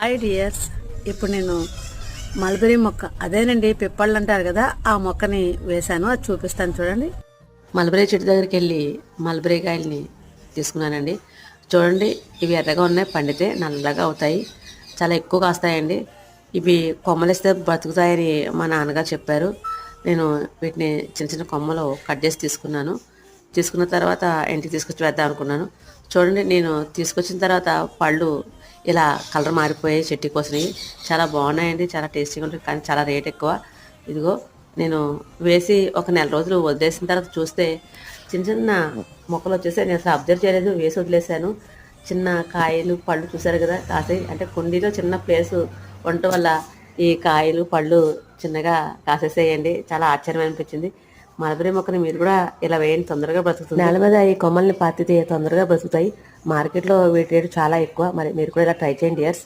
Hi dears ఇప్పుడు నేను mulberry మొక్క. అదేనండి పిప్పళ్ళు అంటారు కదా ఆ మొక్కని వేశాను అది చూపిస్తాను చూడండి. మల్బరీ చెట్టు దగ్గరికి వెళ్ళి మల్బరీ కాయల్ని తీసుకున్నానండి. చూడండి ఇవి ఎర్రగా ఉన్నాయి పండితే నల్లగా అవుతాయి. చాలా ఎక్కువ కాస్తాయండి. ఇవి కొమ్మలిస్తే బ్రతుకుతాయని మా నాన్నగారు చెప్పారు. నేను వీటిని చిన్న చిన్న కొమ్మలు కట్ చేసి తీసుకున్నాను. తీసుకున్న తర్వాత ఇంటికి తీసుకొచ్చి వేద్దాం అనుకున్నాను. చూడండి నేను తీసుకొచ్చిన తర్వాత పళ్ళు ఇలా కలర్ మారిపోయాయి చెట్టు కోసినవి చాలా బాగున్నాయండి చాలా టేస్టీగా ఉంటుంది కానీ చాలా రేట్ ఎక్కువ. ఇదిగో నేను వేసి ఒక నెల రోజులు వదిలేసిన తర్వాత చూస్తే చిన్న చిన్న మొక్కలు వచ్చేసి నేను అసలు అబ్జర్వ్ చేయలేదు వేసి వదిలేసాను చిన్న కాయలు పళ్ళు చూసారు కదా కాసాయి. అంటే కుండీలో చిన్న ప్లేస్ ఉండటం వల్ల ఈ కాయలు పళ్ళు చిన్నగా కాసేసేయండి. చాలా ఆశ్చర్యం అనిపించింది మలబరీ మొక్కని మీరు కూడా ఇలా వేయండి తొందరగా బ్రతుకుతుంది. నేల మీద ఈ కొమ్మల్ని పాతితే తొందరగా బ్రతుకుతాయి. మార్కెట్లో వీటి రేటు చాలా ఎక్కువ. మరి మీరు కూడా ఇలా ట్రై చేయండి ఇయర్స్